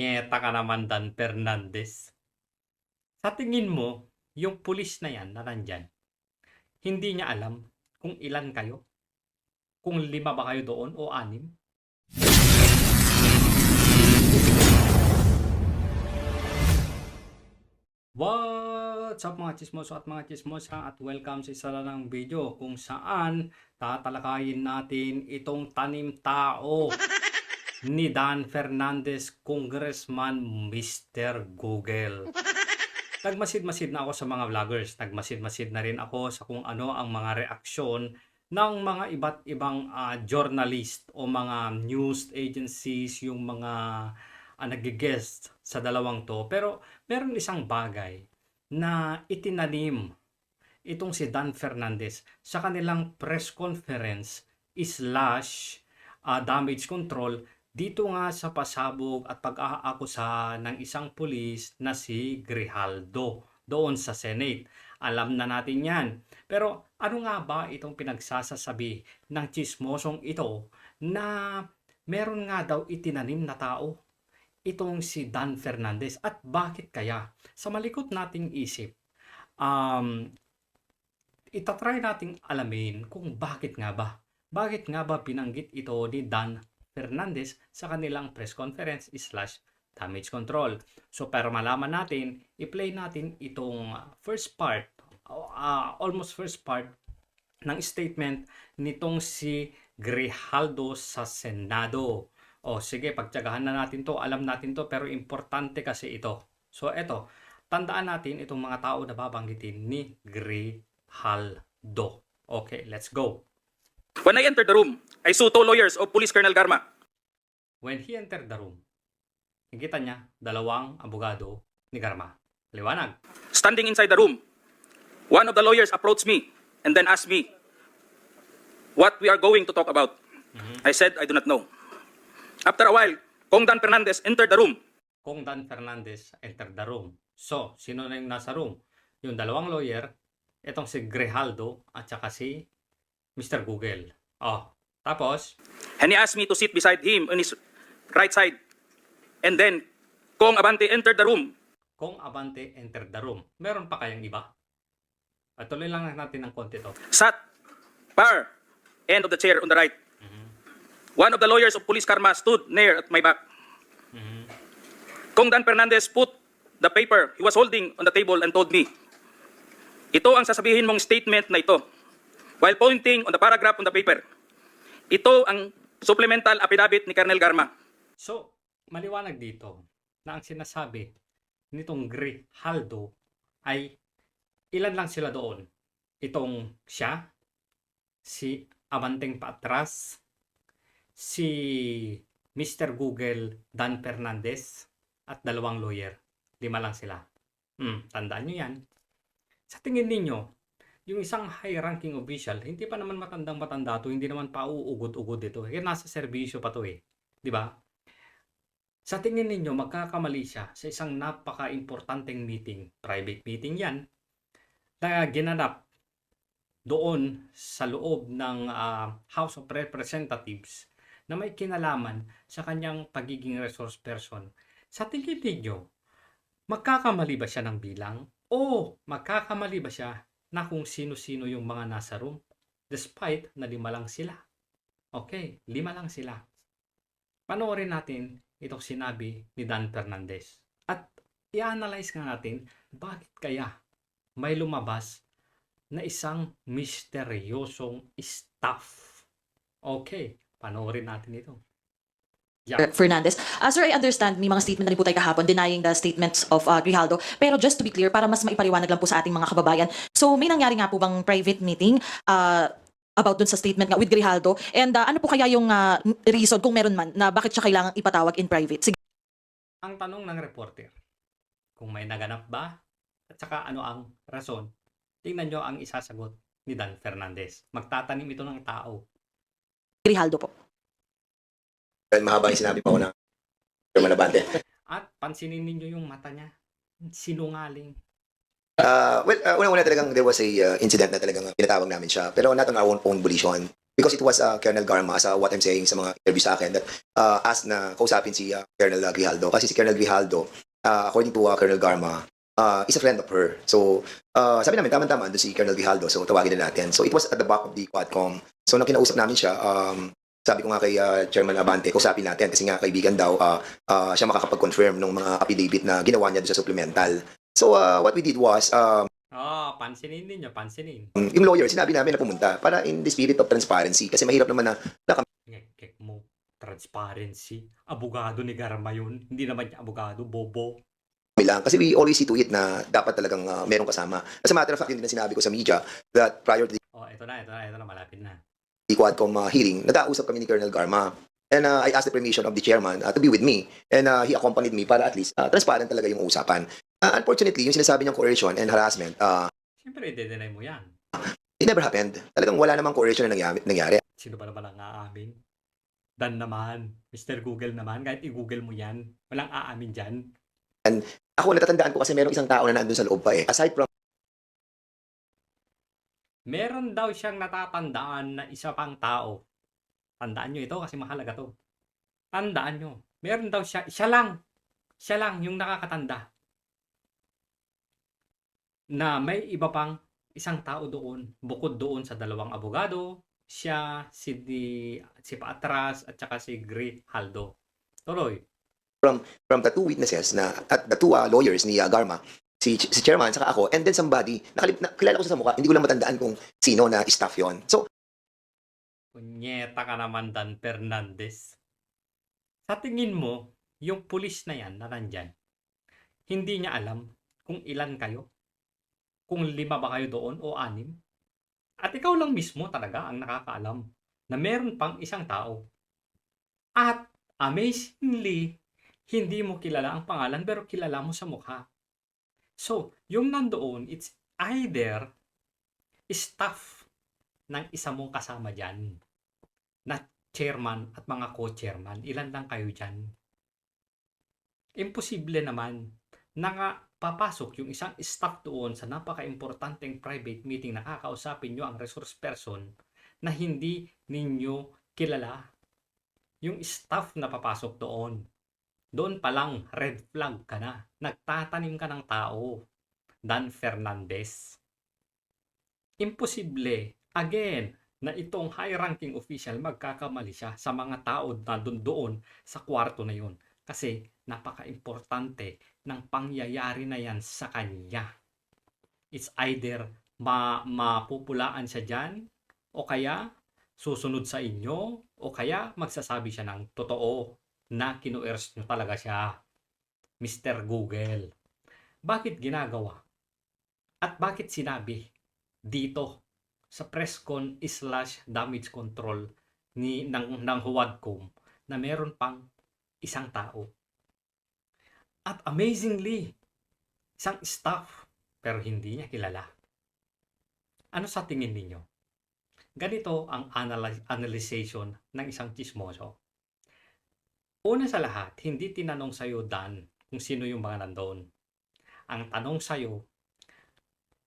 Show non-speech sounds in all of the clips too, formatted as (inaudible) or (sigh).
Punyeta ka naman, Dan Fernandez. Sa tingin mo, yung pulis na yan na nandyan, hindi niya alam kung ilan kayo? Kung lima ba kayo doon o anim? What's up mga chismoso at mga chismosa at welcome sa isa na ng video kung saan tatalakayin natin itong tanim tao ni Dan Fernandez, Congressman Mr. Google. (laughs) Nagmasid-masid na ako sa mga vloggers, nagmasid-masid na rin ako sa kung ano ang mga reaksyon ng mga iba't ibang ah, journalist o mga news agencies, yung mga uh, nag-guest sa dalawang to. Pero meron isang bagay na itinanim itong si Dan Fernandez sa kanilang press conference slash ah, damage control dito nga sa pasabog at pag-aakusa ng isang pulis na si Grijaldo doon sa Senate. Alam na natin yan. Pero ano nga ba itong pinagsasasabi ng chismosong ito na meron nga daw itinanim na tao itong si Dan Fernandez at bakit kaya? Sa malikot nating isip, um, itatry nating alamin kung bakit nga ba. Bakit nga ba pinanggit ito ni Dan Fernandez sa kanilang press conference slash damage control. So para malaman natin, i-play natin itong first part, uh, almost first part ng statement nitong si Grijaldo sa Senado. O sige, pagtsagahan na natin to, alam natin to, pero importante kasi ito. So eto, tandaan natin itong mga tao na babanggitin ni Grijaldo. Okay, let's go. When I entered the room, I saw two lawyers of Police Colonel Garma. When he entered the room, nakita niya dalawang abogado ni Garma. Liwanag. Standing inside the room, one of the lawyers approached me and then asked me what we are going to talk about. I said, I do not know. After a while, Kong Dan Fernandez entered the room. Kung Dan Fernandez entered the room. So, sino na yung nasa room? Yung dalawang lawyer, itong si Grijaldo at saka si Mr. Google. Oh, tapos, And he asked me to sit beside him on his right side. And then, Kong Abante entered the room. kung Abante entered the room. Meron pa kayang iba? At tuloy lang natin ng konti to. Sat far end of the chair on the right. One of the lawyers of Police Karma stood near at my back. Kong Dan Fernandez put the paper he was holding on the table and told me, ito ang sasabihin mong statement na ito. While pointing on the paragraph on the paper, ito ang supplemental affidavit ni Colonel Garma. So, maliwanag dito na ang sinasabi nitong Grijaldo ay ilan lang sila doon. Itong siya, si Abanteng Patras, si Mr. Google Dan Fernandez, at dalawang lawyer. Lima lang sila. Hmm, tandaan nyo yan. Sa tingin ninyo, yung isang high-ranking official, hindi pa naman matandang matanda to, hindi naman pa uugod-ugod ito. Kaya nasa serbisyo pa to eh. Di ba? Sa tingin ninyo, magkakamali siya sa isang napaka-importanteng meeting, private meeting yan, na ginanap doon sa loob ng ah, House of Representatives na may kinalaman sa kanyang pagiging resource person. Sa tingin ninyo, magkakamali ba siya ng bilang? O magkakamali ba siya na kung sino-sino yung mga nasa room? Despite na lima lang sila. Okay, lima lang sila. Panoorin natin itong sinabi ni Dan Fernandez. At i-analyze nga natin bakit kaya may lumabas na isang misteryosong staff. Okay, panoorin natin ito. Yeah. Fernandez. Uh, sir, I understand may mga statement na rin po tayo kahapon denying the statements of uh, Grijaldo. Pero just to be clear, para mas maipaliwanag lang po sa ating mga kababayan. So, may nangyari nga po bang private meeting uh, about dun sa statement nga with Grijaldo? And uh, ano po kaya yung uh, reason, kung meron man, na bakit siya kailangang ipatawag in private? Sige. Ang tanong ng reporter, kung may naganap ba at saka ano ang rason, tingnan nyo ang isasagot ni Dan Fernandez. Magtatanim ito ng tao. Grijaldo po. Dahil mahaba yung sinabi pa ko ng Chairman Abante. At pansinin ninyo yung mata niya. Sinungaling. Uh, well, uh, unang-una talagang there was a uh, incident na talagang pinatawag namin siya. Pero not on our own, own volition. because it was uh, Colonel Garma, as uh, what I'm saying sa mga interview sa akin, that uh, asked na kausapin si uh, Colonel Grijaldo. Kasi si Colonel Grijaldo, uh, according to uh, Colonel Garma, uh, is a friend of her. So, uh, sabi namin, tama-tama, doon si Colonel Grijaldo. So, tawagin na natin. So, it was at the back of the Quadcom. So, nung kinausap namin siya, um, sabi ko nga kay uh, Chairman Abante, kausapin natin kasi nga kaibigan daw, uh, uh, siya makakapag-confirm ng mga affidavit na ginawa niya doon sa supplemental. So, uh, what we did was, um, Ah, pansinin ninyo, pansinin. yung lawyer, sinabi namin na pumunta para in the spirit of transparency. Kasi mahirap naman na Ngek mo, transparency. Abogado ni Garma yun. Hindi naman niya abogado, bobo. kami lang. Kasi we always see to it na dapat talagang uh, merong kasama. As a matter of fact, yun din sinabi ko sa media that prior to Oh, ito na, ito na, ito na, malapit na. Quadcom uh, hearing, nag-ausap kami ni Colonel Garma. And uh, I asked the permission of the chairman uh, to be with me. And uh, he accompanied me para at least uh, transparent talaga yung usapan. Uh, unfortunately, yung sinasabi niyang coercion and harassment, uh, Siyempre, i-deny mo yan. it never happened. Talagang wala namang coercion na nangyari. nangyari. Sino ba naman ang aamin? Dan naman, Mr. Google naman, kahit i-google mo yan, walang aamin dyan. Ako, natatandaan ko kasi merong isang tao na nandun sa loob pa eh. Aside from Meron daw siyang natatandaan na isa pang tao. Tandaan nyo ito kasi mahalaga to. Tandaan nyo. Meron daw siya, siya lang. Siya lang yung nakakatanda. Na may iba pang isang tao doon. Bukod doon sa dalawang abogado, siya, si, Di, si Patras, at saka si Grijaldo. Tuloy. from the two witnesses na at the two uh, lawyers ni uh, Garma, si, si chairman saka ako, and then somebody, nakalip, na, kilala ko sa mukha, hindi ko lang matandaan kung sino na staff yon. So, Punyeta ka naman, Dan Fernandez. Sa tingin mo, yung pulis na yan na nandyan, hindi niya alam kung ilan kayo? Kung lima ba kayo doon o anim? At ikaw lang mismo talaga ang nakakaalam na meron pang isang tao. At amazingly, hindi mo kilala ang pangalan pero kilala mo sa mukha. So, yung nandoon, it's either staff ng isa mong kasama dyan na chairman at mga co-chairman. Ilan lang kayo dyan? Imposible naman na nga papasok yung isang staff doon sa napaka-importanteng private meeting na kakausapin nyo ang resource person na hindi ninyo kilala. Yung staff na papasok doon. Doon pa lang, red flag ka na. Nagtatanim ka ng tao. Dan Fernandez. Imposible, again, na itong high-ranking official magkakamali siya sa mga tao na doon sa kwarto na yun. Kasi napaka-importante ng pangyayari na yan sa kanya. It's either ma mapupulaan siya dyan o kaya susunod sa inyo o kaya magsasabi siya ng totoo na kinuers nyo talaga siya. Mr. Google. Bakit ginagawa? At bakit sinabi dito sa press con slash damage control ni ng ng Huwadcom na meron pang isang tao. At amazingly, isang staff pero hindi niya kilala. Ano sa tingin ninyo? Ganito ang analy- analyzation ng isang chismoso. Una sa lahat, hindi tinanong sa'yo, Dan, kung sino yung mga nandoon. Ang tanong sa'yo,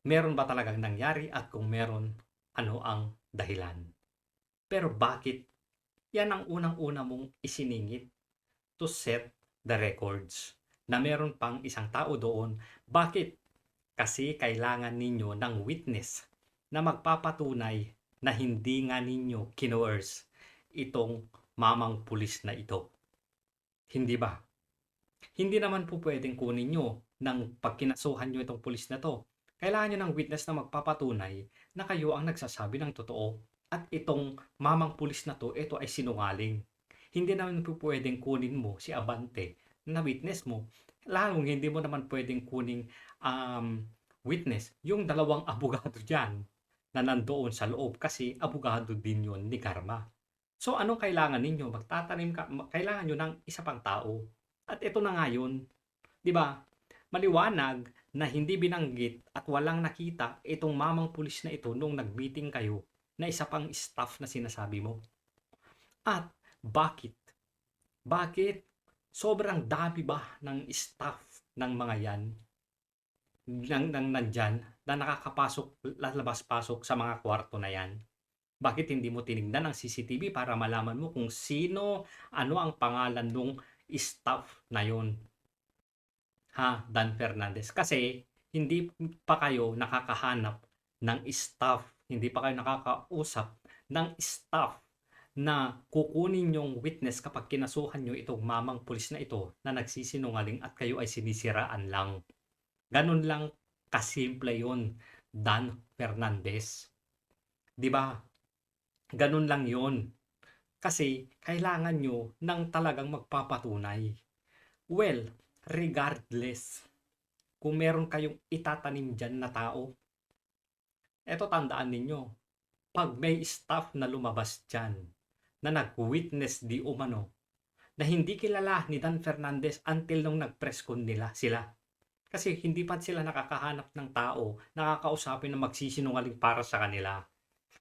meron ba talagang nangyari at kung meron, ano ang dahilan. Pero bakit? Yan ang unang-una mong isiningit to set the records na meron pang isang tao doon. Bakit? Kasi kailangan ninyo ng witness na magpapatunay na hindi nga ninyo kinoers itong mamang pulis na ito. Hindi ba? Hindi naman po pwedeng kunin nyo ng pagkinasuhan nyo itong pulis na to kailangan nyo ng witness na magpapatunay na kayo ang nagsasabi ng totoo at itong mamang pulis na to, ito ay sinungaling. Hindi naman po pwedeng kunin mo si Abante na witness mo. Lalong hindi mo naman pwedeng kuning um, witness yung dalawang (laughs) abogado dyan na nandoon sa loob kasi abogado din yun ni Karma. So anong kailangan ninyo? Magtatanim ka, kailangan nyo ng isa pang tao. At ito na nga yun. Ba? Maliwanag na hindi binanggit at walang nakita itong mamang pulis na ito nung nag-meeting kayo na isa pang staff na sinasabi mo. At bakit? Bakit? Sobrang dami ba ng staff ng mga yan nang, nang nandyan na nakakapasok, lalabas-pasok sa mga kwarto na yan? Bakit hindi mo tinignan ang CCTV para malaman mo kung sino, ano ang pangalan nung staff na yon? Ha, Dan Fernandez. Kasi hindi pa kayo nakakahanap ng staff, hindi pa kayo nakakausap ng staff na kukunin yung witness kapag kinasuhan nyo itong mamang pulis na ito na nagsisinungaling at kayo ay sinisiraan lang. Ganun lang kasimple yun, Dan Fernandez. 'Di ba? Ganun lang yun. Kasi kailangan nyo ng talagang magpapatunay. Well, regardless, kung meron kayong itatanim dyan na tao, eto tandaan ninyo, pag may staff na lumabas dyan, na nag-witness di umano, na hindi kilala ni Dan Fernandez until nung nag-press con nila sila. Kasi hindi pa sila nakakahanap ng tao, nakakausapin na magsisinungaling para sa kanila.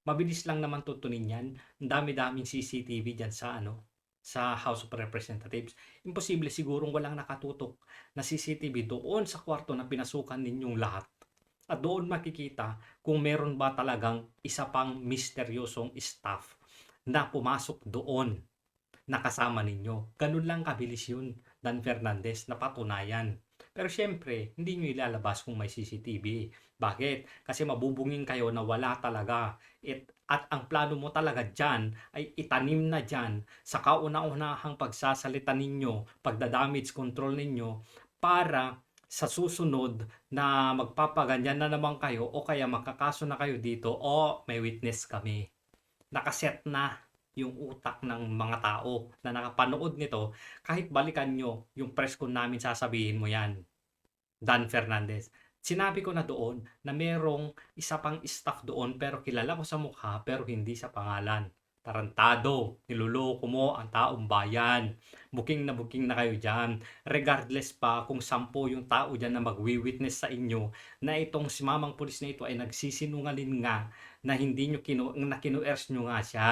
Mabilis lang naman tutunin yan. Ang dami-daming CCTV dyan sa ano, sa House of Representatives. Imposible sigurong walang nakatutok na CCTV doon sa kwarto na pinasukan ninyong lahat. At doon makikita kung meron ba talagang isa pang misteryosong staff na pumasok doon na kasama ninyo. Ganun lang kabilis yun, Dan Fernandez, na patunayan. Pero syempre, hindi nyo ilalabas kung may CCTV. Bakit? Kasi mabubungin kayo na wala talaga. It, at ang plano mo talaga dyan ay itanim na dyan sa kauna-unahang pagsasalita ninyo, pagda-damage control ninyo, para sa susunod na magpapaganyan na naman kayo o kaya makakaso na kayo dito o may witness kami. Nakaset na yung utak ng mga tao na nakapanood nito, kahit balikan nyo yung press con namin sasabihin mo yan. Dan Fernandez. Sinabi ko na doon na merong isa pang staff doon pero kilala ko sa mukha pero hindi sa pangalan. Tarantado, niluloko mo ang taong bayan. Booking na booking na kayo dyan. Regardless pa kung sampo yung tao dyan na magwi-witness sa inyo na itong si mamang pulis na ito ay nagsisinungaling nga na hindi nyo kinu na kinuers nyo nga siya.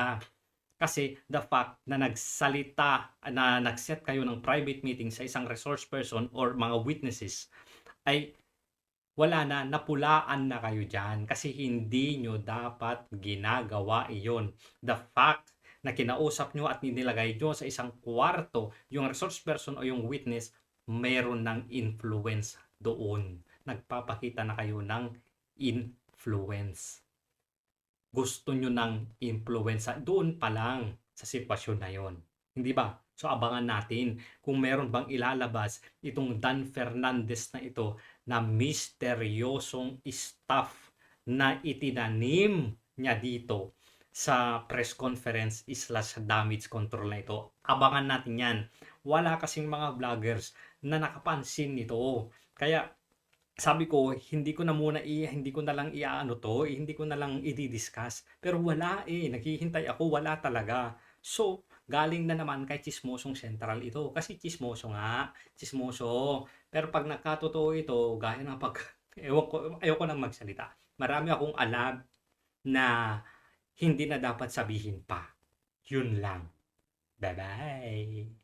Kasi the fact na nagsalita, na nagset kayo ng private meeting sa isang resource person or mga witnesses ay wala na, napulaan na kayo dyan kasi hindi nyo dapat ginagawa iyon. The fact na kinausap nyo at nilagay nyo sa isang kwarto yung resource person o yung witness, meron ng influence doon. Nagpapakita na kayo ng influence gusto nyo ng influence doon pa lang sa sitwasyon na yon. Hindi ba? So abangan natin kung meron bang ilalabas itong Dan Fernandez na ito na misteryosong staff na itinanim niya dito sa press conference slash damage control na ito. Abangan natin yan. Wala kasing mga vloggers na nakapansin nito. Kaya sabi ko, hindi ko na muna i hindi ko na lang iaano to, eh, hindi ko na lang i-discuss. Pero wala eh, naghihintay ako, wala talaga. So, galing na naman kay Chismosong Central ito. Kasi chismoso nga, chismoso. Pero pag nagkatotoo ito, gaya ng pag, (laughs) ewan ko, ayoko nang magsalita. Marami akong alam na hindi na dapat sabihin pa. Yun lang. Bye-bye.